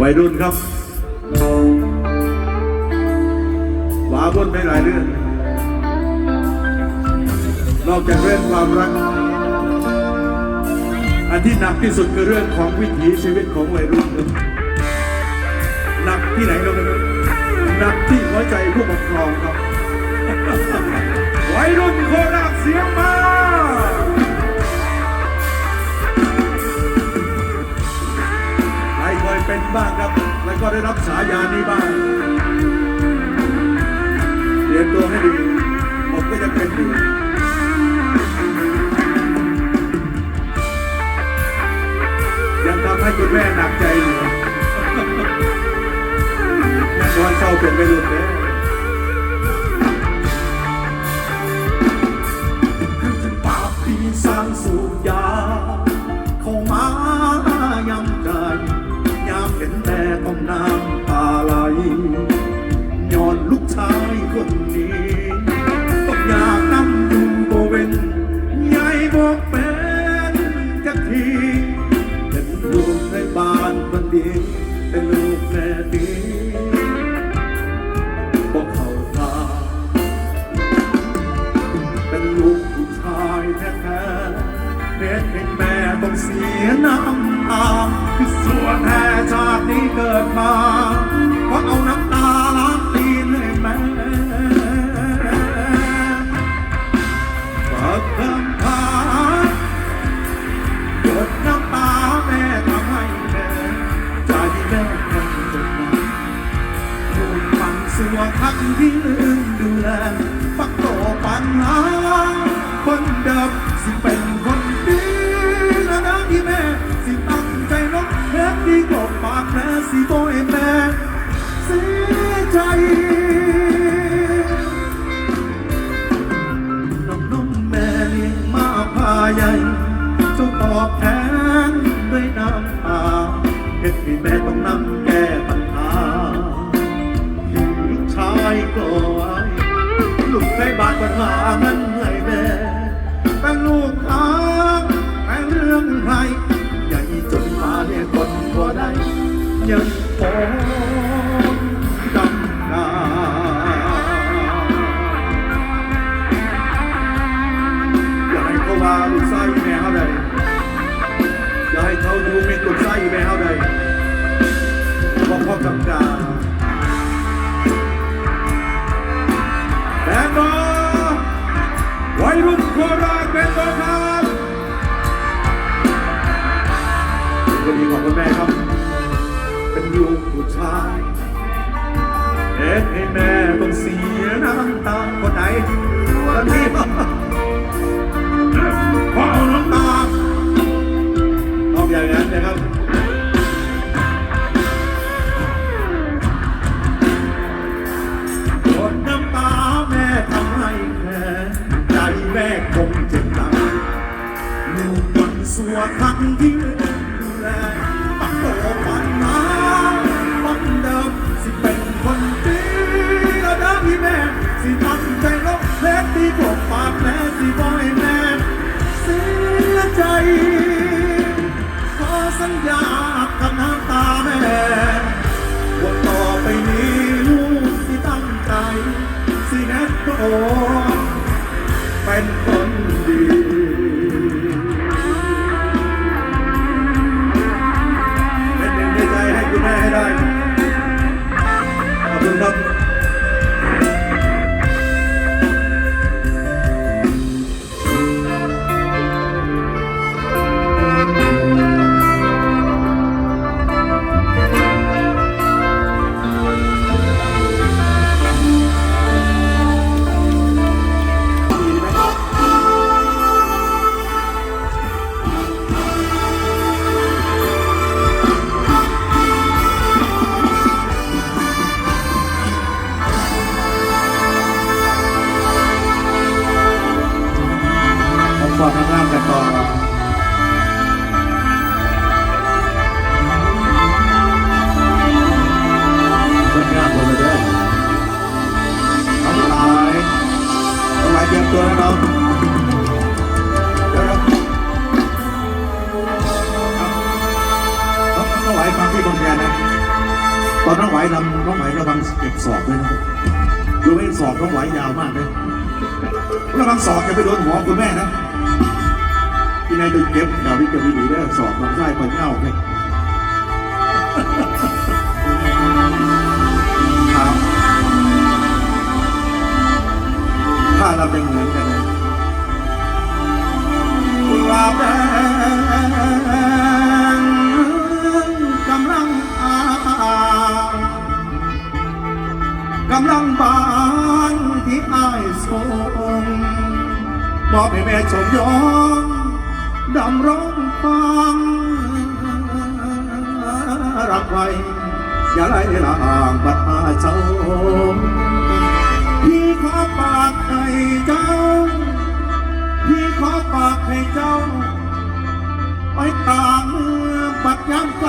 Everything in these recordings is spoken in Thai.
วัยรุ่นครับวาวนไปหลายเรื่อง นอกจากเรื่องความรัก อันที่หนักที่สุดคือเรื่องของวิถีชีวิตของวัยรุ่นครับหนักที่ไหนก็ไม่รู้หนักที่หัวใจผู้ปกครองครับ วัยรุ่นโคราชเสียงมา เป็นบ้างครับ แล้วก็ได้รับฉายานี้บ้างเรียมตัวให้ดีผมก็จะเป็นอยู่ยังทำให้คุณแม่หนักใจอยู่ตอนเศร้าเป็นไม่รุนเลยปาบปีสร้างสูบยา ม่ ใหญ่เจ้ตอบแทนด้วยน้ำตาเหตุที่แม่ต้องนำแก้ปัญหาลูกชายก็ไว้ลูกในบาดปัญหาเงินให้แม่แต่ลูกค้าแต่เรื่องใครใหญ่จนมาเนี่ยคนก็ได้ยังพอ วันสัวทั้งที่ดูแลตั้งโตปันนาวันเดิมสิเป็นคนดีแล้วนะพี่แม่สิตั้งใจลบเพชรดีกว่าปากแม่สิบอยแม่เสียใจขอสัญญากับน้ำตาแม่ว่าต่อไปนี้ลูกสิตั้งใจสิแนทโตเป็นคน น้องไหวดำน้องไหวระวังเก็บศอกด้วยนะดูไม่ศอกน้องไหวยาวมากเลยระวังศอกจะไปโดนหัวคุณแม่นะที่นายตึงเก็บดาวิกกับวิลีได้ศอกลำไส้ปเง่าเลยถ้าเราเป็นเหมือนกันนะกุหลาบแด อบให้แม่ชมยองดำร้องฟังรักไว้อย่าไล่ลางบัดมาเจ้าพี่ขอฝากให้เจ้า พี่ขอฝากให้เจ้า ไปตามเมืองปัดย้ำไก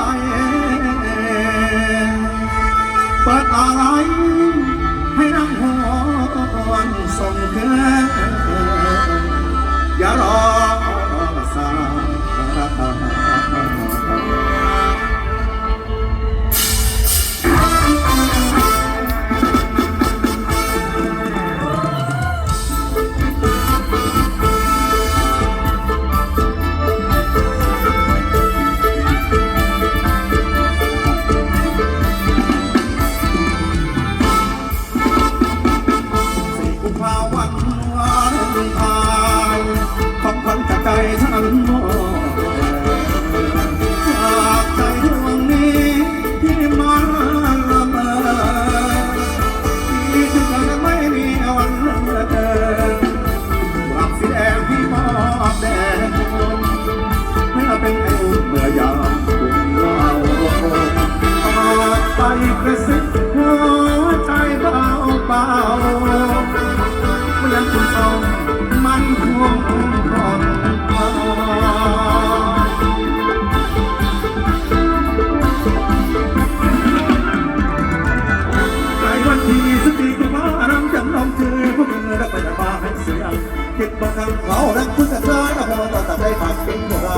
รั้งเขาดังคุณจะเคยเอาพอต่อตัดใจผักกินพวกเรา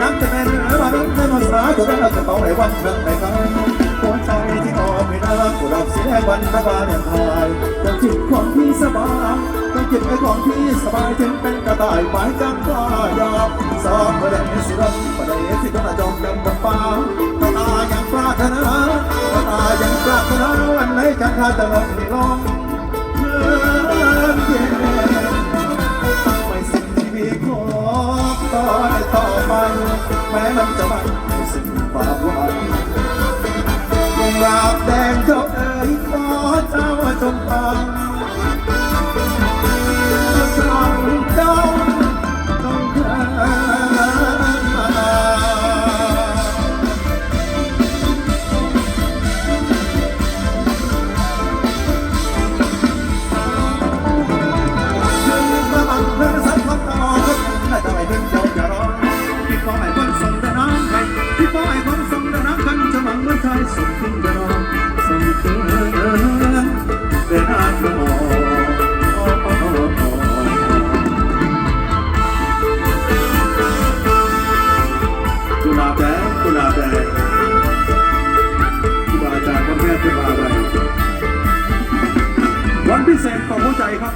ยังจะเป็นเรือมาดังในภาษาตัวนั้นจะเป่าในวันเชิงในกันหัวใจที่อ่อไม่น่ากูรับเสียวันตะวันอย่างไทยต้องจิตความที่สบายต้องจิตไอ้ความที่สบายจึงเป็นกระต่ายหมายจังกล้ยอมสอบประเดี๋ยวสิรันประเดี๋ยวสิต้องจอมจำบนฟ้ากระต่ายยังปรารถนากระต่ายยังปรารถนาวันไหนจะขาดตะลงที่ลงเพื่อนเย็น อยต่อในต่อไป แม้มันจะมันสิ่งความหวังกุหลาบแดงเจ้าเอ๋ยขอเจ้า กุหลาบแดงกุหลาบแดงครูบาอาจารย์พ่อแม่ครูบาอะไรวันพิเศษของหัวใจครับ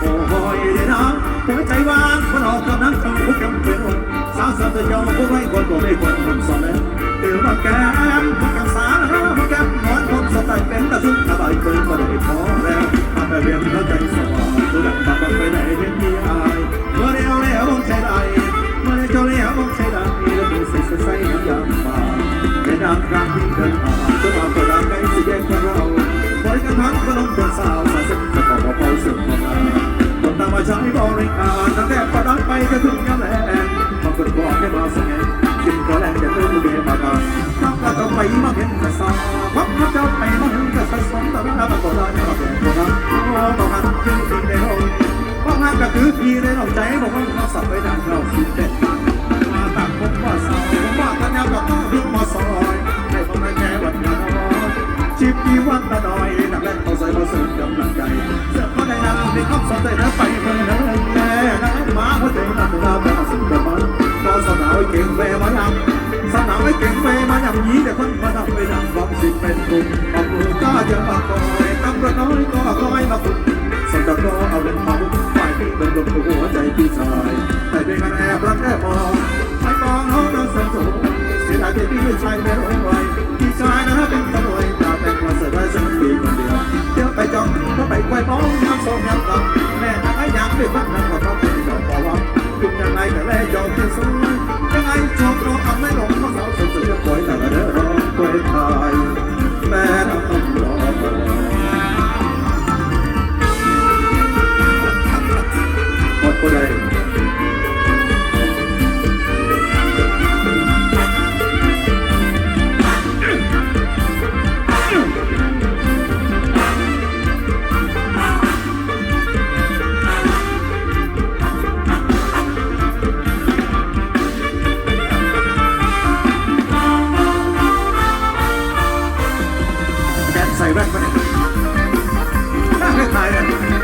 โอ้โหเดินยวนะหัวใจว่างคนออกกำลังเจ้าผู้กำเป็นคนสาวสาวจะยอมพวกไรคนบอกไม่คนคนสอนแล้วเดี๋วมาแก้มพักกัสาแล้วมาแก้มนอนคนสไตล์เป็นตะซึ่งสบายเคยมาได้พอแล้วทำไปเรียนแล้วใจสบายตัวดังตาบังไปไหนเห็นมีอายเมื่อเร็วเร็วมองใจได้เมื่อเร็วเร็วมองใจได้แล้วมีใส่ใส่ใส่น้ำยามาในน้ำครั้งเดินผ่านตัวเราตัวเราใกล้สิแยกกันเรา บริการทั้งขนมเป็นสาวสาส้นจะขอเบาๆเสียงของเราคนตามาใช้บริการตั้งแต่ประดันไปก็ถึงยามแลงมาเปิดก่อให้มาสงบกินก็แรงจะเติมเบียร์มากันข้าวก็ไปมาเห็นกระสาววับข้าเจ้าไปมาเห็นกระสาสมตะวันตะก็ได้มาเป็นคนนั้นโอ้ต้องหันขึ้นที่ในห้องห้องหันก็คือพี่ในห้องใจบอกว่าเราสับไปดังเราสิเด็ด ชายไม่รู้ไว้พี่ชายนะเป็นตำรวจตาแต่งมาเสียดายสักปีคนเดียวเดียว ไปจองถ้าไปไกวมองยามสองยามหลับแม่ทำให้ยามด้วยบ้านนั้นก็ต้องเป็นดอกบอกว่าคุณยังไงก็แลยอมที่สุดยังไงชอบน้อทำไม่ลงเพราะสาวสวยสวยปล่อยแต่ละเด้อรอ แกใส่แว่นมายหน้าคล้าย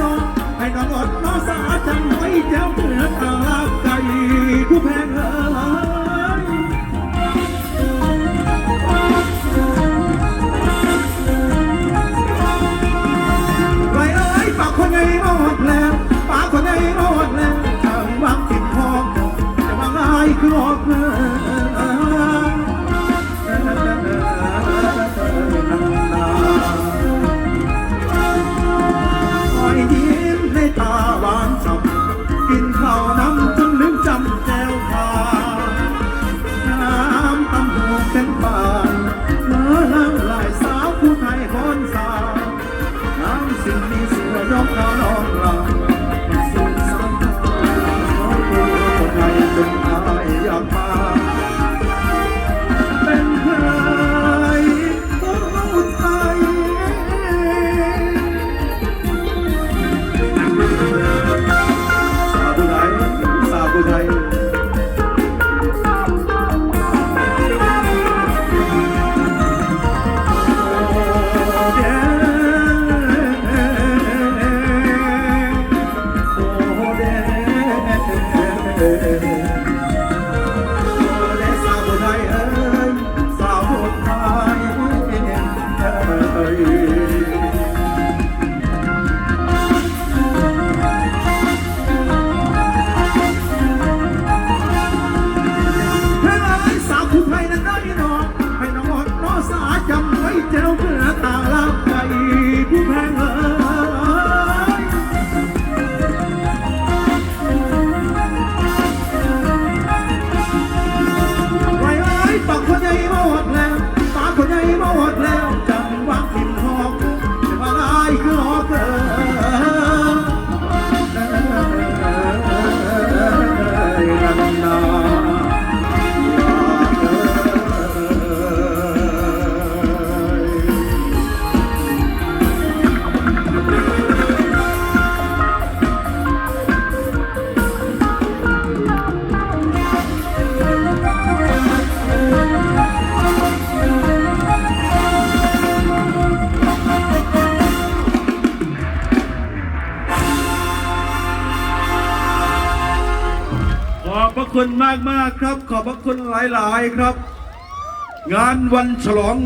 นั้นได้น้องให้น้องอดน้องสาจำไว้เจ้า ให้น้องน้อสาจำไว้เจ้าากมากครับ ขอบพระคุณหลาย ๆ ครับ งานวันฉลอง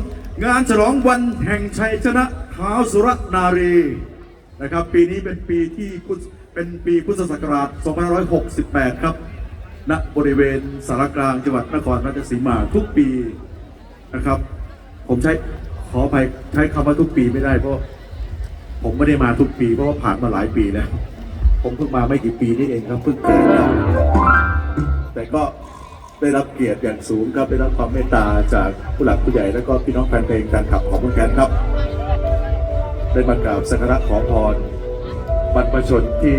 งานฉลองวันแห่งชัยชนะท้าวสุรนารีนะครับ ปีนี้เป็นปีที่เป็นปีพุทธศักราช 2568 ครับณบริเวณสารกลางจังหวัดนครราชสีมาทุกปีนะครับ ผมใช้ขออภัยใช้คำว่าทุกปีไม่ได้เพราะผมไม่ได้มาทุกปีเพราะว่าผ่านมาหลายปีแล้ว ผมเพิ่งมาไม่กี่ปีนี่เองครับเพิ่งเกิด แต่ก็ได้รับเกียรติอย่างสูงครับได้รับความเมตตาจากผู้หลักผู้ใหญ่และก็พี่น้องแฟนเพลงการขับของพวกแกนครับ ได้มากราบสักการะขอพรบรรพชนที่